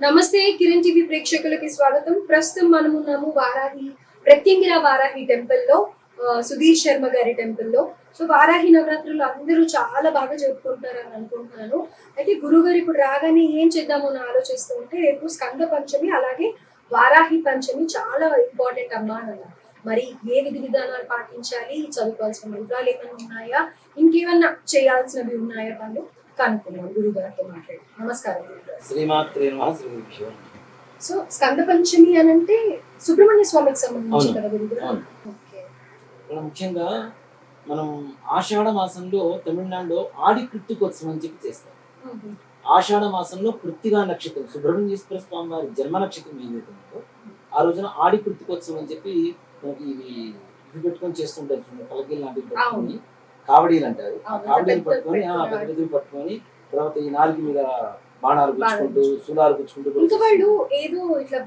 నమస్తే కిరణ్ టీవీ ప్రేక్షకులకి స్వాగతం. ప్రస్తుతం మనం ఉన్నాము వారాహి ప్రత్యంగిర వారాహి టెంపుల్లో సుధీర్ శర్మ గారి టెంపుల్లో. సో వారాహి నవరాత్రులు అందరూ చాలా బాగా జరుపుకుంటారని అనుకుంటున్నాను. అయితే గురుగారు ఇప్పుడు రాగానే ఏం చేద్దామో అని ఆలోచిస్తూ ఉంటే రేపు స్కంద పంచమి అలాగే వారాహి పంచమి చాలా ఇంపార్టెంట్ అమ్మా అని మరి ఏ విధి విధానాలు పాటించాలి? చదువుకోవాల్సిన మంత్రాలు ఏమైనా ఉన్నాయా? ఇంకేమన్నా చేయాల్సినవి ఉన్నాయా వాళ్ళు? కనుక్కున్నాం గురుగారితో మాట్లాడి నమస్కారం శ్రీమాత్రే నమ శ్రీ సో స్కంద పంచమి అని అంటే సుబ్రహ్మణ్య స్వామికి సంబంధించి. కదా గురుగారు? ముఖ్యంగా మనం ఆషాఢ మాసంలో తమిళనాడులో ఆడి కృత్తికోత్సవం అని చెప్పి చేస్తారు. మ్మ్. ఆషాఢ మాసంలో కృత్తిగా నక్షత్రం సుబ్రహ్మణ్యేశ్వర స్వామి వారి జన్మ నక్షత్రం ఏదైతే ఉందో ఆ రోజున ఆడి కృత్తికోత్సవం అని చెప్పి మనకి ఇవి ఇవి పెట్టుకొని చేస్తుంటారు పలకీలు లాంటివి పెట్టుకొని కావడీలు అంటారు. ఆ కావడీలు పట్టుకొని ఆ పెద్ద పెద్దవి పట్టుకొని తర్వాత ఈ నాలుగు మీద బాణాలు గుచ్చుకుంటూ సులాలు గుచ్చుకుంటూ ఇంకా వాళ్ళు ఏదో ఇట్లా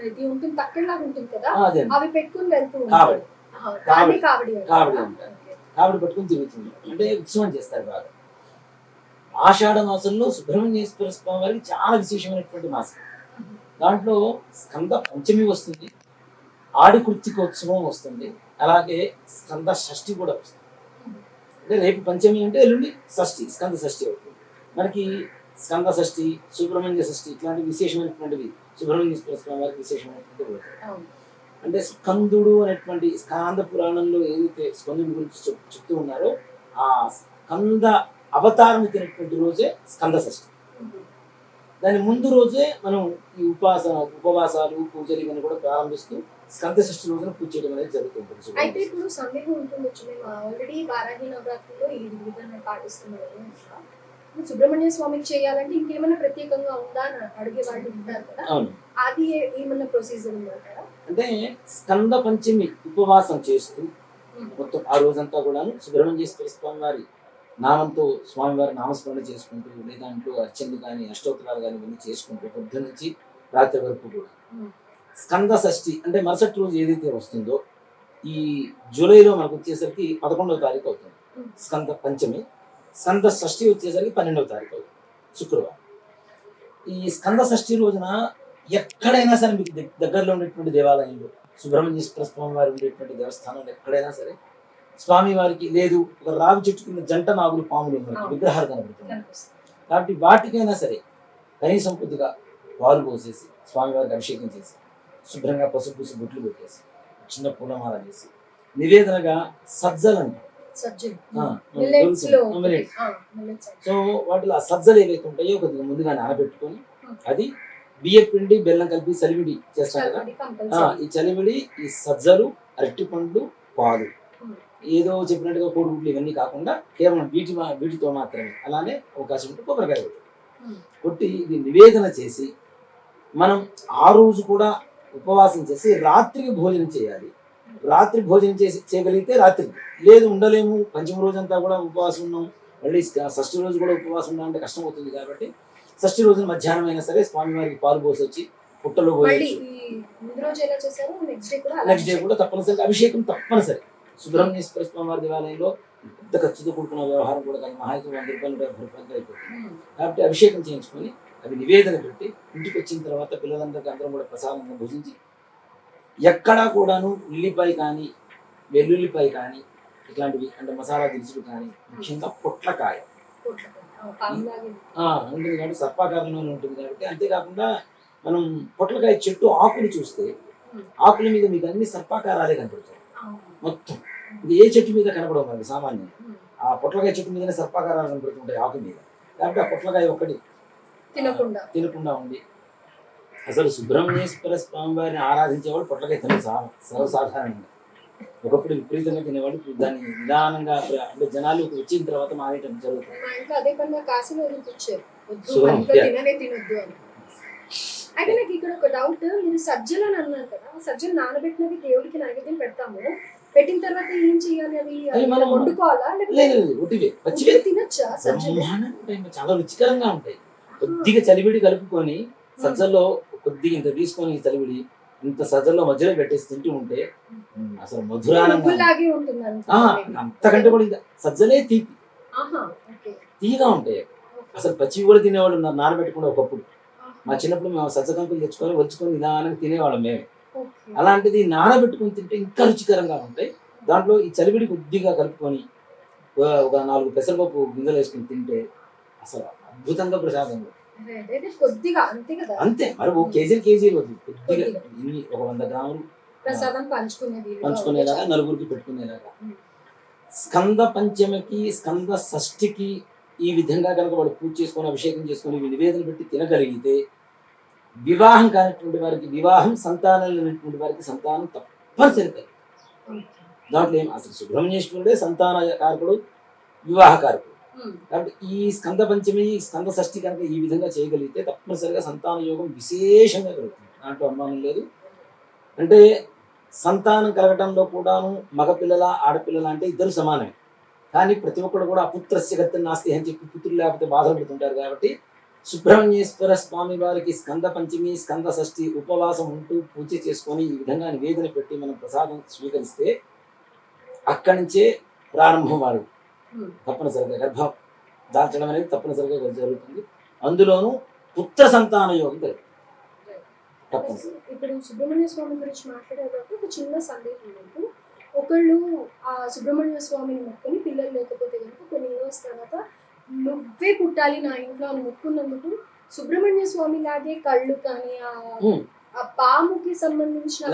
ఇది ఉంటుంది తక్కడలాగా ఉంటుంది కదా. అవి పెట్టుకుని వెళ్తూ కావడి. కావడి అంటారా? కావడి అంటారు. ఓకే. కావిడి పట్టుకుని తిరుగుతుంది. అంటే ఉత్సవం చేస్తారు బాగా. ఆషాఢ మాసంలో సుబ్రహ్మణ్యేశ్వర స్వామి వారికి చాలా విశేషమైనటువంటి మాసం. దాంట్లో స్కంద పంచమి వస్తుంది. ఆడి కృత్తికోత్సవం వస్తుంది. అలాగే స్కంద షష్ఠి కూడా వస్తుంది. అంటే రేపు పంచమి అంటే ఎల్లుండి షష్ఠి స్కంద షష్ఠి అవుతుంది మనకి స్కంద షష్ఠి సుబ్రహ్మణ్య షష్ఠి ఇట్లాంటి విశేషమైనటువంటివి సుబ్రహ్మణ్యేశ్వర స్వామి వారికి విశేషమైనటువంటి. అంటే స్కందుడు అనేటువంటి స్కాంద పురాణంలో ఏదైతే స్కందుడి గురించి చెప్- చెప్తూ ఉన్నారో ఆ స్కంద అవతారం ఎత్తినటువంటి రోజే స్కంద షష్ఠి. దాని ముందు రోజే మనం ఈ ఉపవాస ఉపవాసాలు పూజలు ఇవన్నీ కూడా ప్రారంభిస్తూ స్కంద షష్ఠి రోజున పూజ చేయడం అనేది జరుగుతుంటుంది. అయితే ఇప్పుడు సందేహం ఉంటుండొచ్చు మేము ఆల్రెడీ వారాహి నవరాత్రిలో ఈ విధానం పాటిస్తున్నాము సుబ్రహ్మణ్య స్వామికి చేయాలంటే ఇంకేమైనా ప్రత్యేకంగా ఉందా అని అడిగే వాళ్ళు ఉంటారు కదా. అవును. అది ఏ- ఏమన్నా ప్రొసీజర్ ఉందంటారా అంటే స్కంద పంచమి ఉపవాసం చేస్తూ. మొత్తం ఆ రోజంతా కూడాను సుబ్రహ్మణ్యేశ్వర స్వామి వారి నామంతో స్వామివారి నామస్మరణ చేసుకుంటూ లేదా ఇంట్లో అర్చనలు కానీ అష్టోత్తరాలు కానీ ఇవన్నీ చేసుకుంటూ పొద్దున్న నుంచి రాత్రి వరకు కూడా. స్కంద షష్ఠి అంటే మరుసటి రోజు ఏదైతే వస్తుందో ఈ జూలైలో మనకు వచ్చేసరికి పదకొండవ తారీఖు అవుతుంది. స్కంద పంచమి స్కంద షష్ఠి వచ్చేసరికి పన్నెండవ తారీఖు అవుతుంది శుక్రవారం ఈ స్కంద షష్ఠి రోజున ఎక్కడైనా సరే మీకు దగ్- దగ్గరలో ఉండేటువంటి దేవాలయంలో సుబ్రహ్మణ్యేశ్వర స్వామి వారి ఉండేటువంటి దేవస్థానంలో ఎక్కడైనా సరే స్వామి వారికి లేదు ఒక రావి చెట్టు కింద జంట నాగులు పాములు మనకి. విగ్రహాలు కనబడుతున్నాయి కాబట్టి వాటికైనా సరే కనీసం కొద్దిగా పాలు పోసేసి స్వామివారికి అభిషేకం చేసి శుభ్రంగా పసుపు పూసి బొట్లు పెట్టేసి చిన్న పూలమాల చేసి నివేదనగా సజ్జలు అంటారు. సో వాటిలో ఆ సజ్జలు ఏవైతే ఉంటాయో కొద్దిగా ముందుగా నానబెట్టుకొని. అది బియ్య పిండి బెల్లం కలిపి సలివిడి చేస్తాం కదా ఈ చలివిడి ఈ సజ్జలు అరటి పండ్లు పాలు. ఏదో చెప్పినట్టుగా కోడిగుడ్లు ఇవన్నీ కాకుండా కేవలం వీటి వీటితో మాత్రమే అలానే అవకాశం ఉంటే కొబ్బరికాయ. కొట్టి ఇది నివేదన చేసి మనం ఆ రోజు కూడా ఉపవాసం చేసి రాత్రికి భోజనం చేయాలి. రాత్రి భోజనం చేసి చేయగలిగితే రాత్రి లేదు ఉండలేము. పంచమ రోజంతా కూడా ఉపవాసం ఉన్నాం. మళ్ళీ షష్ఠి రోజు కూడా ఉపవాసం అంటే కష్టం అవుతుంది కాబట్టి షష్ఠి రోజున మధ్యాహ్నం అయినా సరే స్వామివారికి పాలు పోసి వచ్చి పుట్టలో పోయి నెక్స్ట్ డే కూడా తప్పనిసరిగా అభిషేకం తప్పనిసరి. సుబ్రహ్మణ్యేశ్వర స్వామి వారి దేవాలయంలో పెద్ద ఖర్చుతో కూడుకున్న వ్యవహారం కూడా కానీ మహా అయితే వంద రూపాయలు రూపాయలు అయిపోతుంది. కాబట్టి అభిషేకం చేయించుకొని అవి నివేదన పెట్టి ఇంటికి వచ్చిన తర్వాత పిల్లలందరికీ అందరం కూడా ప్రసాదంగా భుజించి ఎక్కడా కూడాను ఉల్లిపాయ కానీ వెల్లుల్లిపాయ కానీ ఇట్లాంటివి అంటే మసాలా దినుసులు కానీ ముఖ్యంగా పొట్లకాయ. ఉంటుంది కాబట్టి సర్పాకారంలోనే ఉంటుంది కాబట్టి అంతేకాకుండా మనం పొట్లకాయ చెట్టు ఆకులు చూస్తే ఆకుల మీద మీకు అన్ని సర్పాకారాలే కనపడతాయి. మొత్తం. ఇది ఏ చెట్టు మీద కనపడవు మనకి సామాన్యంగా. ఆ పొట్లకాయ చెట్టు మీదనే సర్పాకారాలు కనపడుతుంటాయి ఆకు మీద. కాబట్టి ఆ పొట్లకాయ ఒక్కటి తినకుండా. తినకుండా ఉండి. అసలు సుబ్రహ్మణ్యేశ్వర స్వామి వారిని ఆరాధించేవాడు పొట్లకాయ తిన సర్వసాధారణంగా. ఒకప్పుడు విపరీతంగా తినేవాడు దాన్ని నిదానంగా అంటే జనాలు వచ్చిన తర్వాత మానేయటం జరుగుతుంది. అదే పనిగా కాశీలో. తిననే తినొద్దు అని. అయితే నాకు ఇక్కడ ఒక డౌట్ మీరు సజ్జలు అని అన్నారు కదా సజ్జలు నానబెట్టినవి దేవుడికి నైవేద్యం పెడతాము. పెట్టిన తర్వాత ఏం చేయాలి అవి వండుకోవాలా? లేదు పచ్చివే ఉట్టిగా తినొచ్చా సజ్జలు? చాలా రుచికరంగా ఉంటాయి. కొద్దిగా చలివిడి కలుపుకొని సజ్జల్లో కొద్దిగా ఇంత తీసుకొని చలివిడి ఇంత సజ్జల్లో మధ్యలో పెట్టేసి తింటూ ఉంటే అసలు ఆ, అంతకంటే కూడా ఇంకా సజ్జలే తీపి. తీయగా ఉంటాయి. అసలు పచ్చివి కూడా తినేవాళ్ళు ఉన్నారు నానబెట్టకుండా ఒకప్పుడు. మా చిన్నప్పుడు మేము సజ్జకంకులు తెచ్చుకొని వచ్చుకొని నిదానంగా తినేవాళ్ళం మేమే. అలాంటిది నానబెట్టుకొని తింటే ఇంకా రుచికరంగా ఉంటాయి. దాంట్లో ఈ చలివిడి కొద్దిగా కలుపుకొని ఒక నాలుగు పెసరపప్పు గింజలు వేసుకొని తింటే అసలు అద్భుతంగా ప్రసాదం కొద్దిగా అంతే కదా అంతే మరి ఒక కేజీ కేజీలు వద్దు కొద్దిగా. ఇన్ని ఒక వంద గ్రాములు ప్రసాదం పంచుకునేది పంచుకునేలాగా నలుగురికి పెట్టుకునేలాగా. స్కంద పంచమికి స్కంద షష్ఠికి ఈ విధంగా కనుక వాడు పూజ చేసుకొని అభిషేకం చేసుకొని నివేదన పెట్టి తినగలిగితే వివాహం కానిటువంటి వారికి వివాహం సంతానం లేనటువంటి వారికి సంతానం తప్పనిసరి. దాంట్లో ఏం అసలు సుబ్రహ్మణ్యేశ్వరుడే సంతాన కారకుడు వివాహ కారకుడు ఉమ్. Hmm. కాబట్టి ఈ స్కంద పంచమి స్కంద షష్ఠి కనుక ఈ విధంగా చేయగలిగితే తప్పనిసరిగా సంతాన యోగం విశేషంగా కలుగుతుంది దాంట్లో అనుమానం లేదు. అంటే సంతానం కలగటంలో కూడాను మగపిల్లల ఆడపిల్లల అంటే ఇద్దరు సమానమే. కానీ ప్రతి ఒక్కరు కూడా అపుత్రస్య గతి నాస్తి అని చెప్పి పుత్రులు లేకపోతే బాధపడుతుంటారు కాబట్టి సుబ్రహ్మణ్యేశ్వర స్వామి వారికి స్కంద పంచమి స్కంద షష్ఠి ఉపవాసం ఉంటూ పూజ చేసుకొని ఈ విధంగా నివేదన పెట్టి మనం ప్రసాదం స్వీకరిస్తే అక్కడి నుంచే ప్రారంభం వాడు తప్పనిసరిగా గర్భం దాల్చడం అనేది తప్పనిసరిగా జరుగుతుంది. అందులోనూ పుత్ర సంతాన యోగం ఇప్పుడు సుబ్రహ్మణ్య స్వామి గురించి మాట్లాడేటప్పుడు ఒక చిన్న సందేహం నాకు ఒకళ్ళు ఆ సుబ్రహ్మణ్య స్వామిని మొక్కుని పిల్లలు లేకపోతే కనుక కొన్ని ఇయర్స్ తర్వాత నువ్వే పుట్టాలి నా ఇంట్లో అని మొక్కున్నందుకు సుబ్రహ్మణ్య స్వామి లాగే కళ్ళు కానీ ఆ పాముకి సంబంధించిన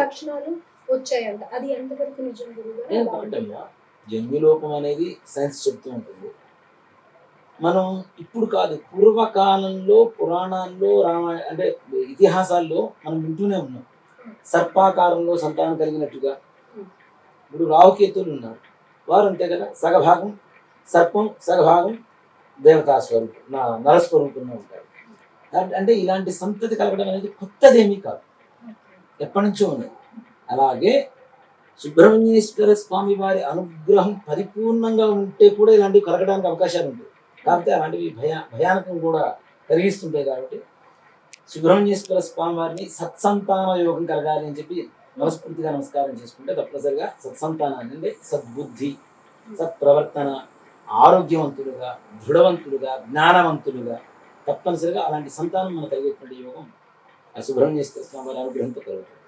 లక్షణాలు. వచ్చాయంట. అది ఎంతవరకు నిజం గురువు జన్యులోపం అనేది సైన్స్ చెప్తూ ఉంటుంది. మనం ఇప్పుడు కాదు పూర్వకాలంలో పురాణాల్లో రామాయణ అంటే ఇతిహాసాల్లో మనం వింటూనే ఉన్నాం. సర్పాకారంలో సంతానం కలిగినట్టుగా. ఇప్పుడు రావుకేతులు ఉన్నారు. వారు అంతే కదా? సగభాగం సర్పం సగభాగం దేవతా స్వరూపం నా నరస్వరూపంలో ఉంటారు. అంటే ఇలాంటి సంతతి కలగడం అనేది కొత్తదేమీ కాదు. ఎప్పటి నుంచో ఉన్నది. అలాగే సుబ్రహ్మణ్యేశ్వర స్వామి వారి అనుగ్రహం పరిపూర్ణంగా ఉంటే కూడా ఇలాంటివి కలగడానికి అవకాశాలు ఉంటాయి. కాకపోతే అలాంటివి భయా భయానకం కూడా కలిగిస్తుంటాయి కాబట్టి సుబ్రహ్మణ్యేశ్వర స్వామి వారిని సత్సంతాన యోగం కలగాలి అని చెప్పి మనస్ఫూర్తిగా నమస్కారం చేసుకుంటే తప్పనిసరిగా సత్సంతానాన్ని అంటే సద్బుద్ధి సత్ప్రవర్తన ఆరోగ్యవంతులుగా దృఢవంతులుగా జ్ఞానవంతులుగా తప్పనిసరిగా అలాంటి సంతానం మనకు కలిగేటువంటి యోగం ఆ సుబ్రహ్మణ్యేశ్వర స్వామి వారి అనుగ్రహంతో కలుగుతుంది.